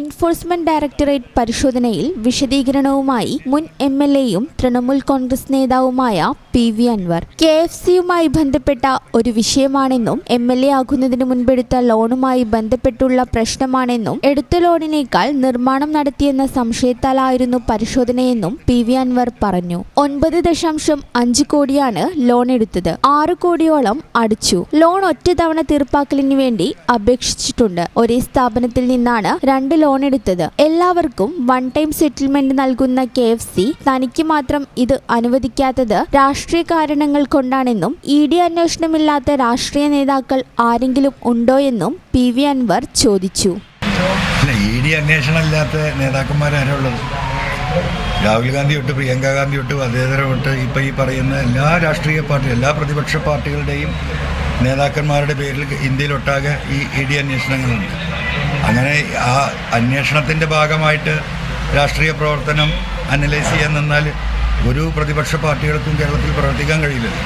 Enforcement directorate പരിശോധനയിൽ വിശദീകരണവുമായി മുൻ എം എൽ എയും തൃണമൂൽ കോൺഗ്രസ് നേതാവുമായ P V Anvar. K F സിയുമായി ബന്ധപ്പെട്ട ഒരു വിഷയമാണെന്നും എം എൽ എ ആകുന്നതിന് മുൻപെടുത്ത ലോണുമായി ബന്ധപ്പെട്ടുള്ള പ്രശ്നമാണെന്നും എടുത്ത ലോണിനേക്കാൾ നിർമ്മാണം നടത്തിയെന്ന സംശയത്താലായിരുന്നു പരിശോധനയെന്നും പി വി അൻവർ പറഞ്ഞു. ഒൻപത് ദശാംശം അഞ്ച് കോടിയാണ് ലോൺ എടുത്തത്. ആറ് കോടിയോളം അടിച്ചു. ലോൺ ഒറ്റ തവണ തീർപ്പാക്കലിന് വേണ്ടി അപേക്ഷിച്ചിട്ടുണ്ട്. ഒരേ സ്ഥാപനത്തിൽ നിന്നാണ് രണ്ട് ലോൺ എടുത്തത്. എല്ലാവർക്കും വൺ ടൈം സെറ്റിൽമെന്റ് നൽകുന്ന കെ എഫ് സി തനിക്ക് മാത്രം ഇത് അനുവദിക്കാത്തത് രാഷ്ട്രീയ കാരണങ്ങൾ കൊണ്ടാണെന്നും ഇ ഡി അന്വേഷണമില്ലാത്ത രാഷ്ട്രീയ നേതാക്കൾ ആരെങ്കിലും ഉണ്ടോയെന്നും പി വി അൻവർ ചോദിച്ചു. രാഹുൽ ഗാന്ധി തൊട്ട് പ്രിയങ്ക ഗാന്ധി തൊട്ട് അതേതരം തൊട്ട് ഇപ്പം ഈ പറയുന്ന എല്ലാ രാഷ്ട്രീയ പാർട്ടി എല്ലാ പ്രതിപക്ഷ പാർട്ടികളുടെയും നേതാക്കന്മാരുടെ പേരിൽ ഇന്ത്യയിലൊട്ടാകെ ഈ ഇ ഡി അന്വേഷണങ്ങളുണ്ട്. അങ്ങനെ ആ അന്വേഷണത്തിന്റെ ഭാഗമായിട്ട് രാഷ്ട്രീയ പ്രവർത്തനം അനലൈസ് ചെയ്യാൻ നിന്നാൽ ഒരു പ്രതിപക്ഷ പാർട്ടികൾക്കും കേരളത്തിൽ പ്രവർത്തിക്കാൻ കഴിയില്ലല്ലോ.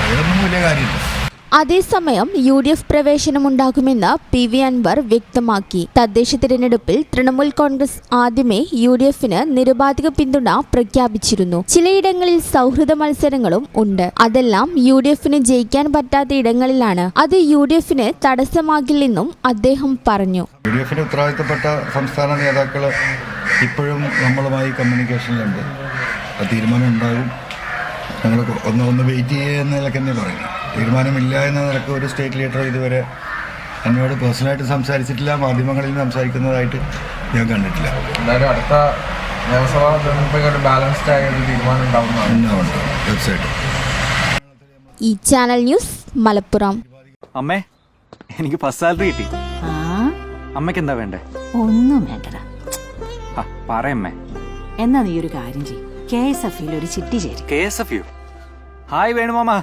അതൊന്നും വലിയ കാര്യമില്ല. അതേസമയം യു ഡി എഫ് പ്രവേശനമുണ്ടാകുമെന്ന് പി വി അൻവർ വ്യക്തമാക്കി. തദ്ദേശ തിരഞ്ഞെടുപ്പിൽ തൃണമൂൽ കോൺഗ്രസ് ആദ്യമേ യു ഡി എഫിന് നിരുപാധിക പിന്തുണ പ്രഖ്യാപിച്ചിരുന്നു. ചിലയിടങ്ങളിൽ സൗഹൃദ മത്സരങ്ങളും ഉണ്ട്. അതെല്ലാം യു ഡി എഫിന് ജയിക്കാൻ പറ്റാത്ത ഇടങ്ങളിലാണ്. അത് യു ഡി എഫിന് തടസ്സമാകില്ലെന്നും അദ്ദേഹം പറഞ്ഞു. യു ഡി എഫിന് ഉത്തരവാദിത്തപ്പെട്ട സംസ്ഥാന നേതാക്കൾ ഇപ്പോഴും നമ്മളുമായി കമ്മ്യൂണിക്കേഷനിലുണ്ട് തീരുമാനം ഉണ്ടാകും. ഞങ്ങൾ ഒന്ന് വെയിറ്റ് ചെയ്യുക എന്ന നിലയ്ക്ക് പറയുന്നത് തീരുമാനമില്ല എന്ന നിലയ്ക്ക് ഒരു സ്റ്റേറ്റ് ലീഡർ ഇതുവരെ എന്നോട് പേഴ്സണലായിട്ട് സംസാരിച്ചിട്ടില്ല മാധ്യമങ്ങളിൽ സംസാരിക്കുന്നതായിട്ട് ഞാൻ കണ്ടിട്ടില്ല. എന്തായാലും അടുത്ത നിയമസഭാ തെരഞ്ഞെടുപ്പൊക്കെ ബാലൻസ്ഡ് ആയ ഒരു തീരുമാനം ഉണ്ടാവുന്നതാണ്. ഉണ്ടാവുണ്ട് ഈ ചാനൽ ന്യൂസ് മലപ്പുറം. അമ്മേ എനിക്ക് ഫസ്റ്റ് സാലറി കിട്ടി. ആ? അമ്മയ്ക്ക് എന്താ വേണ്ടേ? ഒന്നും വേണ്ടടാ. പറയമ്മേ എന്നാ നീ ഒരു കാര്യം ചെയ്യും. കെ എസ് എഫ് ഒരു ചിട്ടി ചേരും. K S F U? Hi വേണുമാമ.